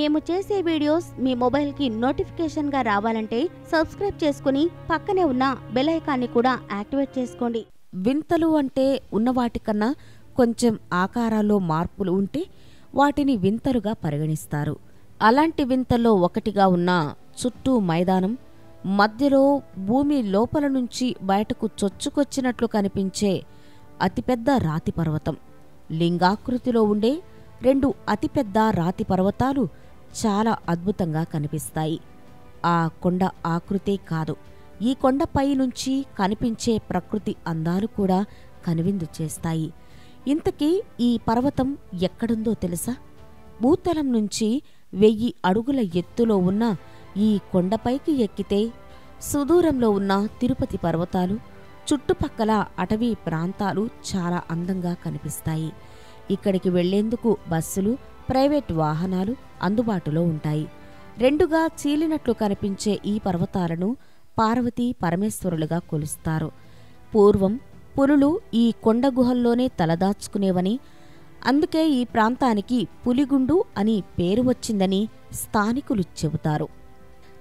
మేము చేసే వీడియోస్ మీ మొబైల్కి నోటిఫికేషన్గా రావాలంటే సబ్స్క్రైబ్ చేసుకుని పక్కనే ఉన్న బెల్ ఐకాన్ని కూడా యాక్టివేట్ చేసుకోండి. వింతలు అంటే ఉన్నవాటికన్నా కొంచెం ఆకారాల్లో మార్పులు ఉంటే వాటిని వింతలుగా పరిగణిస్తారు. అలాంటి వింతల్లో ఒకటిగా ఉన్న చుట్టూ మైదానం మధ్యలో భూమి లోపల నుంచి బయటకు చొచ్చుకొచ్చినట్లు కనిపించే అతిపెద్ద రాతి పర్వతం. లింగాకృతిలో ఉండే రెండు అతిపెద్ద రాతి పర్వతాలు చాలా అద్భుతంగా కనిపిస్తాయి. ఆ కొండ ఆకృతే కాదు ఈ కొండపై నుంచి కనిపించే ప్రకృతి అందాలు కూడా కనువిందు చేస్తాయి. ఇంతకీ ఈ పర్వతం ఎక్కడుందో తెలుసా? భూతలం నుంచి వెయ్యి అడుగుల ఎత్తులో ఉన్న ఈ కొండపైకి ఎక్కితే సుదూరంలో ఉన్న తిరుపతి పర్వతాలు చుట్టుపక్కల అటవీ ప్రాంతాలు చాలా అందంగా కనిపిస్తాయి. ఇక్కడికి వెళ్ళేందుకు బస్సులు ప్రైవేట్ వాహనాలు అందుబాటులో ఉంటాయి. రెండుగా చీలినట్లు కనిపించే ఈ పర్వతాలను పార్వతీ పరమేశ్వరులుగా కొలుస్తారు. పూర్వం పులులు ఈ కొండ గుహల్లోనే తలదాచుకునేవని అందుకే ఈ ప్రాంతానికి పులిగుండు అని పేరు వచ్చిందని స్థానికులు చెబుతారు.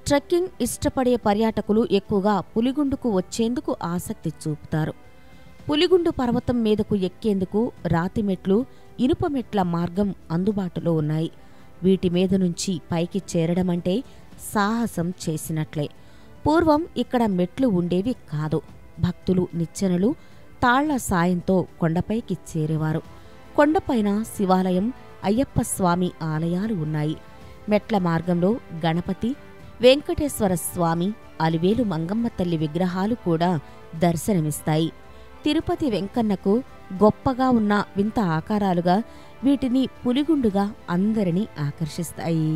ట్రెక్కింగ్ ఇష్టపడే పర్యాటకులు ఎక్కువగా పులిగుండుకు వచ్చేందుకు ఆసక్తి చూపుతారు. పులిగుండు పర్వతం మీదకు ఎక్కేందుకు రాతి మెట్లు ఇనుప మెట్ల మార్గం అందుబాటులో ఉన్నాయి. వీటి మీద నుంచి పైకి చేరడమంటే సాహసం చేసినట్లే. పూర్వం ఇక్కడ మెట్లు ఉండేవి కాదు. భక్తులు నిచ్చెనలు తాళ్ళ సాయంతో కొండపైకి చేరేవారు. కొండపైన శివాలయం అయ్యప్ప స్వామి ఆలయాలు ఉన్నాయి. మెట్ల మార్గంలో గణపతి వెంకటేశ్వర స్వామి అలివేలు మంగమ్మ తల్లి విగ్రహాలు కూడా దర్శనమిస్తాయి. తిరుపతి వెంకన్నకు గొప్పగా ఉన్న వింత ఆకారాలుగా వీటిని పులిగుండుగా అందరినీ ఆకర్షిస్తాయి.